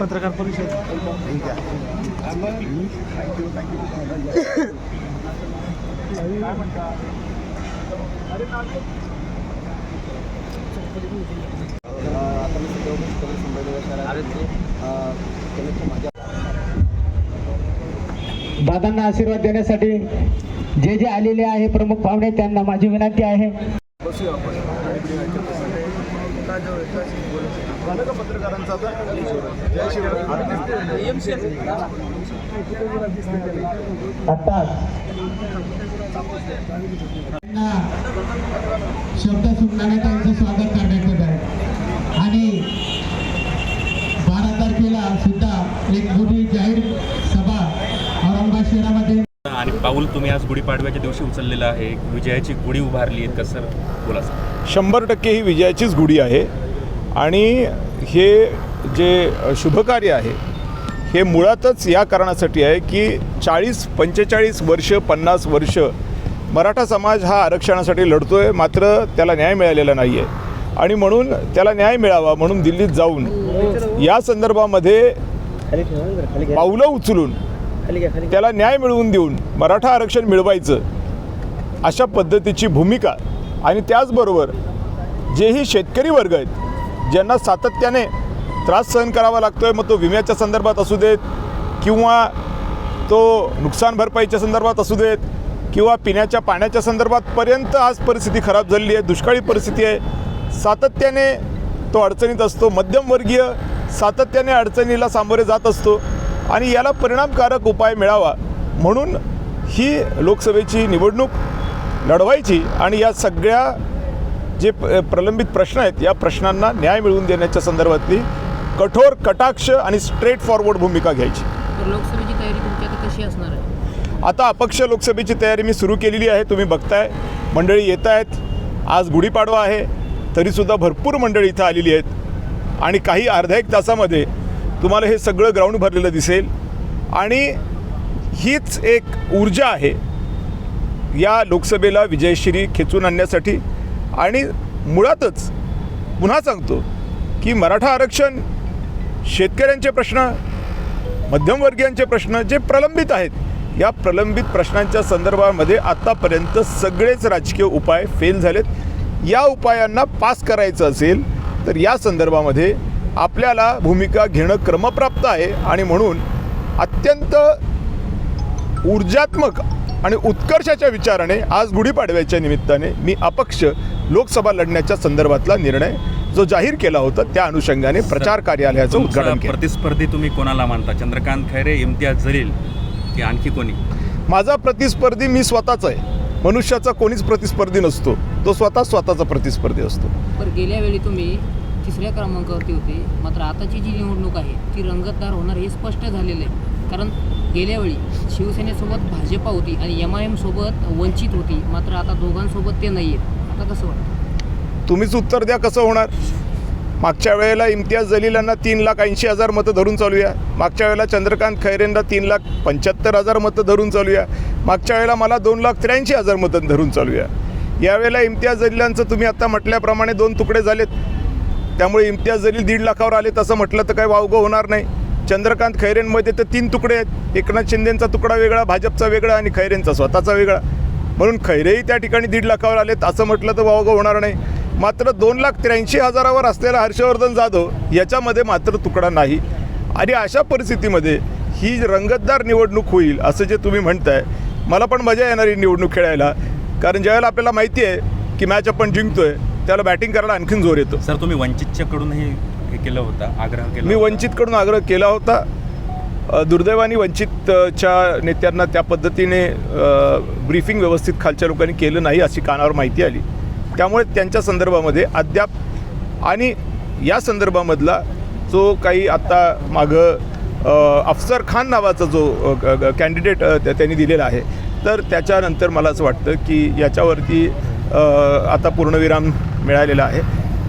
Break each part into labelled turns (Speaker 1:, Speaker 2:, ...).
Speaker 1: पत्रकार परिषद
Speaker 2: उपस्थित संभाजी
Speaker 3: दादांना आशीर्वाद देण्यासाठी जे जे आहे प्रमुख माझी विनंती आहे.
Speaker 2: बसूया आपण. झालं का पत्रकारांचं आता
Speaker 3: शब्द सुटणारे त्यांचं स्वागत
Speaker 4: पाऊल तुम्ही आज गुढीपाडव्याच्या दिवशी उचललेलं आहे. विजयाची गुढी उभारली आहे. कसं? बोला
Speaker 5: शंभर टक्के ही विजयाचीच गुढी आहे. आणि हे जे शुभकार्य आहे हे मुळातच या कारणासाठी आहे की चाळीस पंचेचाळीस वर्ष पन्नास वर्ष मराठा समाज हा आरक्षणासाठी लढतो आहे मात्र त्याला न्याय मिळालेला नाही आहे आणि म्हणून त्याला न्याय मिळावा म्हणून दिल्लीत जाऊन या संदर्भामध्ये पावलं उचलून त्याला न्याय मिळवून देऊन मराठा आरक्षण मिळवायचं अशा पद्धतीची भूमिका. आणि त्याचबरोबर जेही शेतकरी वर्ग आहेत ज्यांना सातत्याने त्रास सहन करावा लागतो आहे मग तो विम्याच्या संदर्भात असू देत किंवा तो नुकसान भरपाईच्या संदर्भात असू देत किंवा पिण्याच्या पाण्याच्या संदर्भातपर्यंत आज परिस्थिती खराब झालेली आहे दुष्काळी परिस्थिती आहे सातत्याने तो अडचणीत असतो. मध्यमवर्गीय सातत्याने अडचणीला सामोरे जात असतो. आणि याला परिणामकारक उपाय मिळावा म्हणून ही लोकसभेची निवडणूक लढवायची आणि या सगळ्या जे प्रलंबित प्रश्न आहेत या प्रश्नांना न्याय मिळवून देण्याच्या संदर्भातली कठोर कटाक्ष आणि स्ट्रेट फॉरवर्ड भूमिका घ्यायची.
Speaker 6: लोकसभेची तयारी तुमची आता कशी असणार आहे?
Speaker 5: आता अपक्ष लोकसभेची तयारी मी सुरू केलेली आहे तुम्ही बघताय. मंडळी येत आहेत. आज गुढीपाडवा आहे. तरीसुद्धा भरपूर मंडळी इथं आलेली आहेत. आणि काही अर्ध्या एक तासामध्ये तुम्हाला हे सगळं ग्राउंड भरलेलं दिसेल. आणि हीच एक ऊर्जा आहे या लोकसभेला विजयश्री खेचून आणण्यासाठी. आणि मुळातच पुन्हा सांगतो की मराठा आरक्षण शेतकऱ्यांचे प्रश्न मध्यमवर्गीयांचे प्रश्न जे प्रलंबित आहेत या प्रलंबित प्रश्नांच्या संदर्भामध्ये आत्तापर्यंत सगळेच राजकीय उपाय फेल झालेत. या उपायांना पास करायचं असेल तर या संदर्भामध्ये आपल्याला भूमिका घेणं क्रमप्राप्त आहे आणि म्हणून अत्यंत ऊर्जात्मक आणि उत्कर्षाच्या विचाराने आज गुढीपाडव्याच्या निमित्ताने मी अपक्ष लोकसभा लढण्याच्या संदर्भातला निर्णय जो जाहीर केला होता त्या अनुषंगाने प्रचार कार्यालयाचं उद्घाटन
Speaker 4: प्रतिस्पर्धी तुम्ही कोणाला मानता? चंद्रकांत खैरे इम्तियाज जलील की आणखी कोणी?
Speaker 5: माझा प्रतिस्पर्धी मी स्वतःच आहे. मनुष्याचा कोणीच प्रतिस्पर्धी नसतो. तो स्वतः स्वतःचा प्रतिस्पर्धी असतो.
Speaker 6: पण गेल्या वेळी तुम्ही तिसऱ्या क्रमांकावरती होते. मात्र आताची जी निवडणूक आहे ती रंगतदार होणार हे स्पष्ट झालेलं आहे. कारण गेल्या वेळी शिवसेनेसोबत भाजपा होती आणि एम आय एमसोबत वंचित होती. मात्र आता दोघांसोबत ते नाही आहेत आता कसं वाटतं?
Speaker 5: तुम्हीच उत्तर द्या कसं होणार. मागच्या वेळेला इम्तियाज जलीलांना तीन लाख ऐंशी हजार मतं धरून चालूया. मागच्या वेळेला चंद्रकांत खैरेंना तीन लाख पंच्याहत्तर हजार मतं धरून चालूया. मागच्या वेळेला मला दोन लाख त्र्याऐंशी हजार मतं धरून चालूया. यावेळेला इम्तियाज जलीलांचं तुम्ही आता म्हटल्याप्रमाणे दोन तुकडे झालेत. त्यामुळे इम्तियाज जलील दीड लाखावर आले तसं म्हटलं तर काही वावगं होणार नाही. चंद्रकांत खैरेंमध्ये तर तीन तुकडे आहेत. एकनाथ शिंदेंचा तुकडा वेगळा भाजपचा वेगळा आणि खैरेंचा स्वतःचा वेगळा. म्हणून खैरेही त्या ठिकाणी दीड लाखावर आलेत असं म्हटलं तर वावगं होणार नाही. मात्र दोन लाख त्र्याऐंशी हजारावर असलेला हर्षवर्धन जाधव याच्यामध्ये मात्र तुकडा नाही. आणि अशा परिस्थितीमध्ये ही रंगतदार निवडणूक होईल असं जे तुम्ही म्हणताय मला पण मजा येणार ही निवडणूक खेळायला. कारण ज्यावेळेला आपल्याला माहिती आहे की मॅच आपण जिंकतोय त्याला बॅटिंग करायला आणखीन जोर येतो.
Speaker 4: सर तुम्ही वंचितच्याकडूनही हे केलं होतं आग्रह केला
Speaker 5: मी. वंचितकडून आग्रह केला होता. दुर्दैवाने वंचितच्या नेत्यांना त्या पद्धतीने ब्रीफिंग व्यवस्थित खालच्या लोकांनी केलं नाही अशी कानावर माहिती आली. त्यामुळे त्यांच्या संदर्भामध्ये अद्याप आणि या संदर्भामधला जो काही आत्ता मागं अफसर खान नावाचा जो कॅन्डिडेट त्यांनी दिलेला आहे. तर त्याच्यानंतर मला असं वाटतं की याच्यावरती आता पूर्णविराम मिळालेला आहे.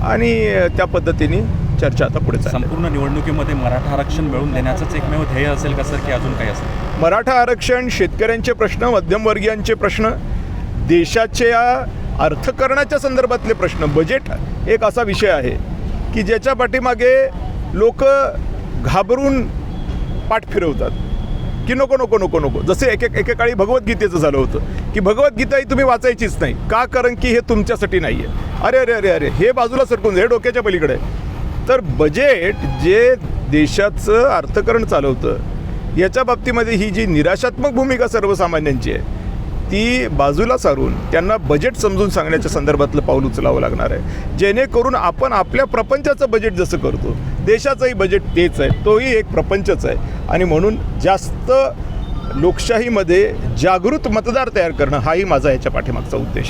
Speaker 5: आणि त्या पद्धतीने चर्चा आता पुढे
Speaker 4: संपूर्ण निवडणुकीमध्ये मराठा आरक्षण मिळवून देण्याचंच एकमेव ध्येय असेल का सर की अजून काही असेल?
Speaker 5: मराठा आरक्षण शेतकऱ्यांचे प्रश्न मध्यमवर्गीयांचे प्रश्न देशाच्या अर्थकरणाच्या संदर्भातले प्रश्न. बजेट एक असा विषय आहे की ज्याच्या पाठीमागे लोक घाबरून पाठ फिरवतात. की नको नको नको नको. जसे एक एक एकेकाळी भगवद्गीतेचं झालं होतं की भगवद्गीता ही तुम्ही वाचायचीच नाही. का? कारण की हे तुमच्यासाठी नाही आहे अरे अरे अरे अरे हे बाजूला सरकून हे डोक्याच्या पलीकडे. तर बजेट जे देशाचं अर्थकरण चालवतं याच्या बाबतीमध्ये ही जी निराशात्मक भूमिका सर्वसामान्यांची आहे ती बाजूला सारून त्यांना बजेट समजून सांगण्याच्या संदर्भातलं पाऊल उचलावं लागणार आहे. जेणेकरून आपण आपल्या प्रपंचाचं बजेट जसं करतो देशाचंही बजेट तेच आहे तोही एक प्रपंचच आहे. आणि म्हणून जास्त लोकशाहीमध्ये जागृत मतदार तयार करणं हाही माझा याच्या पाठीमागचा उद्देश आहे.